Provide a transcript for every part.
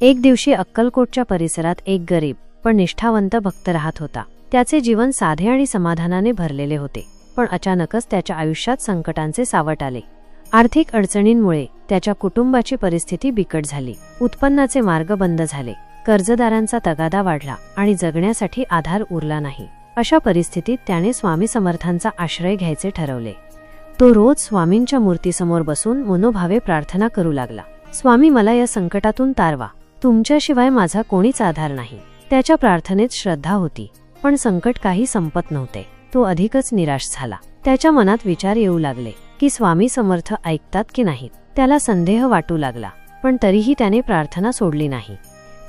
एक दिवशी अक्कलकोटच्या परिसरात एक गरीब पण निष्ठावंत भक्त राहत होता. त्याचे जीवन साधे आणि समाधानाने भरलेले होते पण अचानकच त्याच्या आयुष्यात संकटांचे सावट आले. आर्थिक अडचणींमुळे त्याच्या कुटुंबाची परिस्थिती बिकट झाली. उत्पन्नाचे मार्ग बंद झाले. कर्जदारांचा तगादा वाढला आणि जगण्यासाठी आधार उरला नाही. अशा परिस्थितीत त्याने स्वामी समर्थांचा आश्रय घ्यायचे ठरवले. तो रोज स्वामींच्या मूर्तीसमोर बसून मनोभावे प्रार्थना करू लागला. स्वामी मला या संकटातून तारवा. तुमच्याशिवाय माझा कोणीच आधार नाही. त्याच्या प्रार्थनेत श्रद्धा होती पण संकट काही संपत नव्हते. तो अधिकच निराश झाला. त्याच्या मनात विचार येऊ लागले की स्वामी समर्थ ऐकतात की नाहीत. त्याला संदेह वाटू लागला पण तरीही त्याने प्रार्थना सोडली नाही.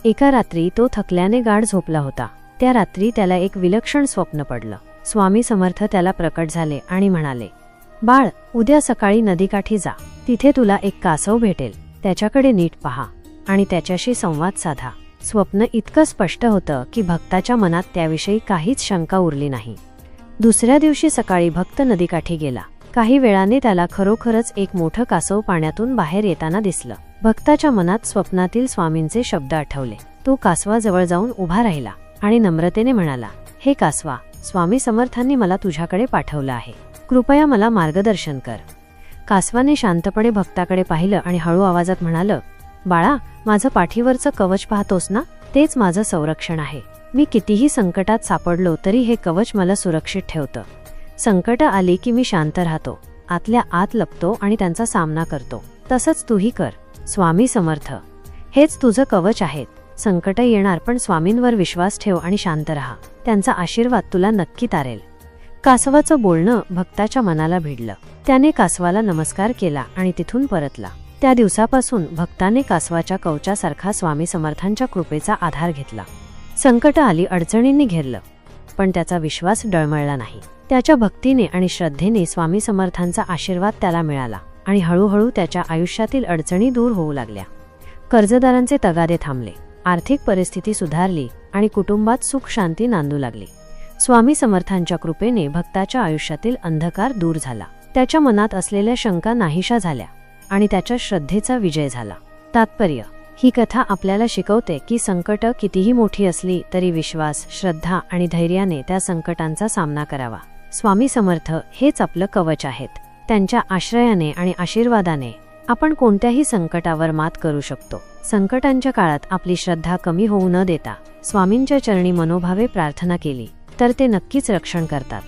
एका रात्री तो थकल्याने गाढ झोपला होता. त्या रात्री त्याला एक विलक्षण स्वप्न पडलं. स्वामी समर्थ त्याला प्रकट झाले आणि म्हणाले बाळ उद्या सकाळी नदीकाठी जा. तिथे तुला एक कासव भेटेल. त्याच्याकडे नीट पहा. आणि त्याच्याशी संवाद साधा. स्वप्न इतकं स्पष्ट होतं की भक्ताच्या मनात त्याविषयी काहीच शंका उरली नाही. दुसऱ्या दिवशी सकाळी भक्त नदीकाठी गेला. काही वेळाने त्याला खरोखरच एक मोठं कासव पाण्यातून बाहेर येताना दिसलं. भक्ताच्या मनात स्वप्नातील स्वामींचे शब्द आठवले. तो कासवाजवळ जाऊन उभा राहिला आणि नम्रतेने म्हणाला हे कासवा स्वामी समर्थांनी मला तुझ्याकडे पाठवलं आहे. कृपया मला मार्गदर्शन कर. कासवाने शांतपणे भक्ताकडे पाहिलं आणि हळू आवाजात म्हणालं बाळा माझं पाठीवरचं कवच पाहतोस ना? तेच माझं संरक्षण आहे. मी कितीही संकटात सापडलो तरी हे कवच मला सुरक्षित ठेवतं. संकट आली की मी शांत राहतो. आतल्या आत लपतो आणि त्यांचा सामना करतो. तसंच तूही कर. स्वामी समर्थ. हेच तुझं कवच आहेत संकट येणार पण स्वामींवर विश्वास ठेव आणि शांत राहा. त्यांचा आशीर्वाद तुला नक्की तारेल. कासवाचं बोलणं भक्ताच्या मनाला भिडलं. त्याने कासवाला नमस्कार केला आणि तिथून परतला. त्या दिवसापासून भक्ताने कासवाच्या कवचासारखा स्वामी समर्थांच्या कृपेचा आधार घेतला. संकट आली अडचणींनी घेरलं. पण त्याचा विश्वास डळमळला नाही. त्याच्या भक्तीने आणि श्रद्धेने स्वामी समर्थांचा आशीर्वाद त्याला मिळाला आणि हळूहळू त्याच्या आयुष्यातील अडचणी दूर होऊ लागल्या. कर्जदारांचे तगादे थांबले. आर्थिक परिस्थिती सुधारली आणि कुटुंबात सुख शांती नांदू लागली. स्वामी समर्थांच्या कृपेने भक्ताच्या आयुष्यातील अंधकार दूर झाला. त्याच्या मनात असलेल्या शंका नाहीशा झाल्या. आणि त्याच्या श्रद्धेचा विजय झाला. तात्पर्य ही कथा आपल्याला शिकवते की संकट कितीही मोठी असली तरी विश्वास श्रद्धा आणि धैर्याने त्या संकटांचा सामना करावा. स्वामी समर्थ हेच आपलं कवच आहेत. त्यांच्या आश्रयाने आणि आशीर्वादाने आपण कोणत्याही संकटावर मात करू शकतो. संकटांच्या काळात आपली श्रद्धा कमी होऊ न देता स्वामींच्या चरणी मनोभावे प्रार्थना केली तर ते नक्कीच रक्षण करतात.